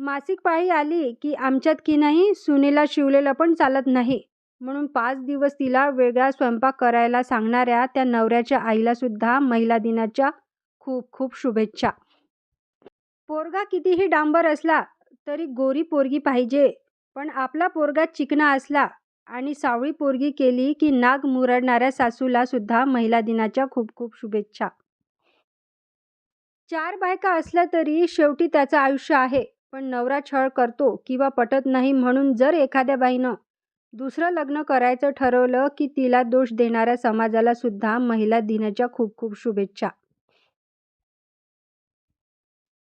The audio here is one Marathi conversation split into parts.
मासिक पाळी आली की आमच्यात की नाही सुनेला शिवलेलं पण चालत नाही. म्हणून पाच दिवस तिला वेगळा स्वयंपाक करायला सांगणाऱ्या त्या नवऱ्याच्या आईलासुद्धा महिला दिनाच्या खूप खूप शुभेच्छा. पोरगा कितीही डांबर असला तरी गोरी पोरगी पाहिजे पण आपला पोरगा चिकना असला आणि सावळी पोरगी केली की नाग मुरडणाऱ्या सासूला सुद्धा महिला दिनाच्या खूप खूप शुभेच्छा. चार बायका असल्या तरी शेवटी त्याचं आयुष्य आहे. पण नवरा छळ करतो किंवा पटत नाही म्हणून जर एखाद्या बाईनं दुसरं लग्न करायचं ठरवलं की तिला दोष देणाऱ्या समाजाला सुद्धा महिला दिनाच्या खूप खूप शुभेच्छा.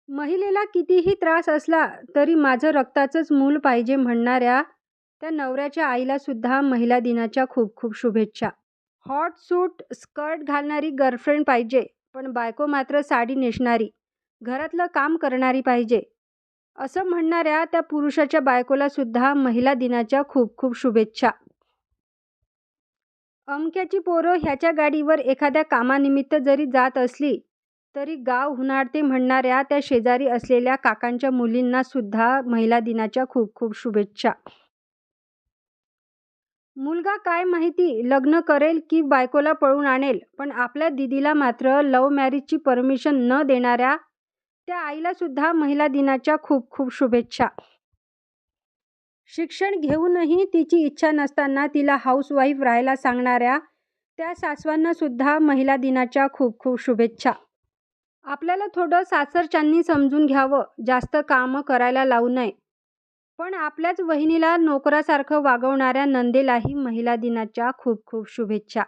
महिलेला कितीही त्रास असला तरी माझं रक्ताचंच मूल पाहिजे म्हणणाऱ्या त्या नवऱ्याच्या आईला सुद्धा महिला दिनाच्या खूप खूप शुभेच्छा. हॉट सूट स्कर्ट घालणारी गर्लफ्रेंड पाहिजे पण बायको मात्र साडी नेसणारी घरातलं काम करणारी पाहिजे असं म्हणणाऱ्या त्या पुरुषाच्या बायकोला सुद्धा महिला दिनाच्या खूप खूप शुभेच्छा. अमक्याची पोरं ह्याच्या गाडीवर एखाद्या कामानिमित्त जरी जात असली तरी गाव हुनाडते म्हणणाऱ्या त्या शेजारी असलेल्या काकांच्या मुलींना सुद्धा महिला दिनाच्या खूप खूप शुभेच्छा. मुलगा काय माहिती लग्न करेल की बायकोला पळून आणेल पण आपल्या दिदीला मात्र लव्ह मॅरेजची परमिशन न देणाऱ्या त्या आईला सुद्धा महिला दिनाच्या खूप खूप शुभेच्छा. शिक्षण घेऊनही तिची इच्छा नसताना तिला हाऊसवाईफ राहायला सांगणाऱ्या त्या सासवांना सुद्धा महिला दिनाच्या खूप खूप शुभेच्छा. आपल्याला थोडं सासरच्यांनी समजून घ्यावं जास्त कामं करायला लावू नये. पण आपल्याच वहिनीला नोकरासारखं वागवणाऱ्या नंदेलाही महिला दिनाच्या खूप खूप शुभेच्छा.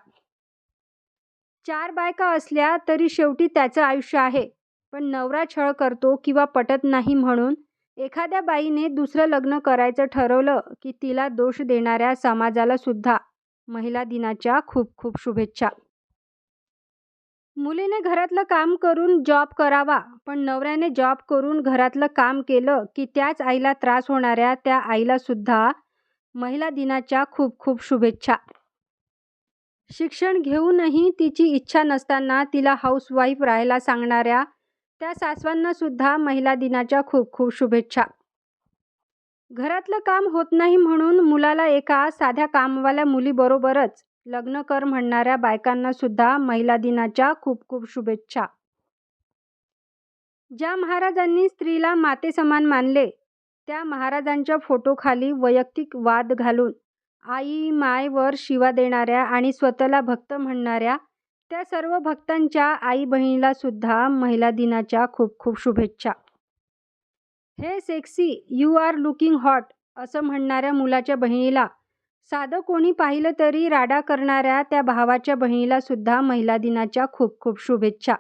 चार बायका असल्या तरी शेवटी त्याचं आयुष्य आहे. पण नवरा छळ करतो किंवा पटत नाही म्हणून एखाद्या बाईने दुसरं लग्न करायचं ठरवलं की तिला दोष देणाऱ्या समाजाला सुद्धा महिला दिनाच्या खूप खूप शुभेच्छा. मुलीने घरातलं काम करून जॉब करावा पण नवऱ्याने जॉब करून घरातलं काम केलं की त्याच आईला त्रास होणाऱ्या त्या आईला सुद्धा महिला दिनाच्या खूप खूप शुभेच्छा. शिक्षण घेऊनही तिची इच्छा नसताना तिला हाऊसवाईफ राहायला सांगणाऱ्या त्या सासवांना सुद्धा महिला दिनाच्या खूप खूप शुभेच्छा. घरातलं काम होत नाही म्हणून मुलाला एका साध्या कामवाल्या मुलीबरोबरच लग्न कर म्हणणाऱ्या बायकांना सुद्धा महिला दिनाच्या खूप खूप शुभेच्छा. ज्या महाराजांनी स्त्रीला माते समान मानले त्या महाराजांच्या फोटोखाली वैयक्तिक वाद घालून आई मायवर शिवा देणाऱ्या आणि स्वतःला भक्त म्हणणाऱ्या त्या सर्व भक्तांच्या आई बहिणीला सुद्धा महिला दिनाच्या खूप खूप शुभेच्छा. Hey sexy you are looking hot असं म्हणणाऱ्या मुलाच्या बहिणीला साधं कोणी पाहिलं तरी राडा करणाऱ्या त्या भावाच्या बहिणीला सुद्धा महिला दिनाच्या खूप खूप शुभेच्छा.